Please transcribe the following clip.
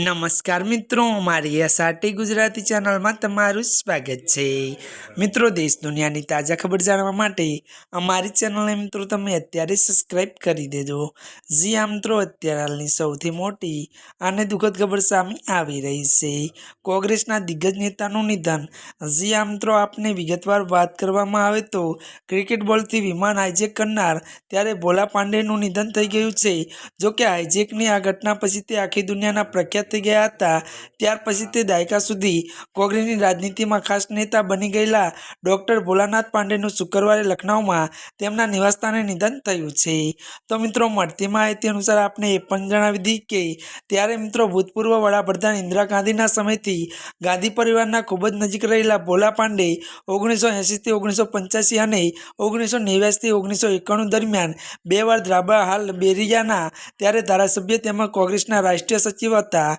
નમસ્કાર મિત્રો, મારી એસઆરટી ગુજરાતી ચેનલમાં તમારું સ્વાગત છે. મિત્રો, દેશ દુનિયાની તાજા ખબર જાણવા માટે અમારી ચેનલને મિત્રો તમે અત્યારે સબસ્ક્રાઈબ કરી દેજો. જી આ મિત્રો, અત્યારે હાલની સૌથી મોટી અને દુઃખદ ખબર સામે આવી રહી છે. કોંગ્રેસના દિગ્ગજ નેતાનું નિધન. જી આ મિત્રો, આપને વિગતવાર વાત કરવામાં આવે તો ક્રિકેટ બોલથી વિમાન હાઇજેક કરનાર ત્યારે ભોલા પાંડેનું નિધન થઈ ગયું છે. જોકે હાઇજેકની આ ઘટના પછી તે આખી દુનિયાના પ્રખ્યાત થઈ ગયા હતા. ત્યાર પછી તે દાયકા સુધી કોંગ્રેસની રાજનીતિમાં ખાસ નેતા બની ગયેલા ડૉક્ટર ભોલાનાથ પાંડેનું શુક્રવારે લખનૌમાં તેમના નિવાસસ્થાને નિધન થયું છે. તો મિત્રો, મળતી માહિતી અનુસાર આપને એ પણ જણાવી દી કે ત્યારે મિત્રો, ભૂતપૂર્વ વડાપ્રધાન ઇન્દિરા ગાંધીના સમયથી ગાંધી પરિવારના ખૂબ જ નજીક રહેલા ભોલા પાંડે ઓગણીસો એંશીથી ઓગણીસો પંચ્યાસી અને ઓગણીસો નેવ્યાસીથી ઓગણીસો એકાણું દરમિયાન બે વાર દ્રાબા હાલ બેરિયાના, ત્યારે ધારાસભ્ય તેમજ કોંગ્રેસના રાષ્ટ્રીય સચિવ હતા.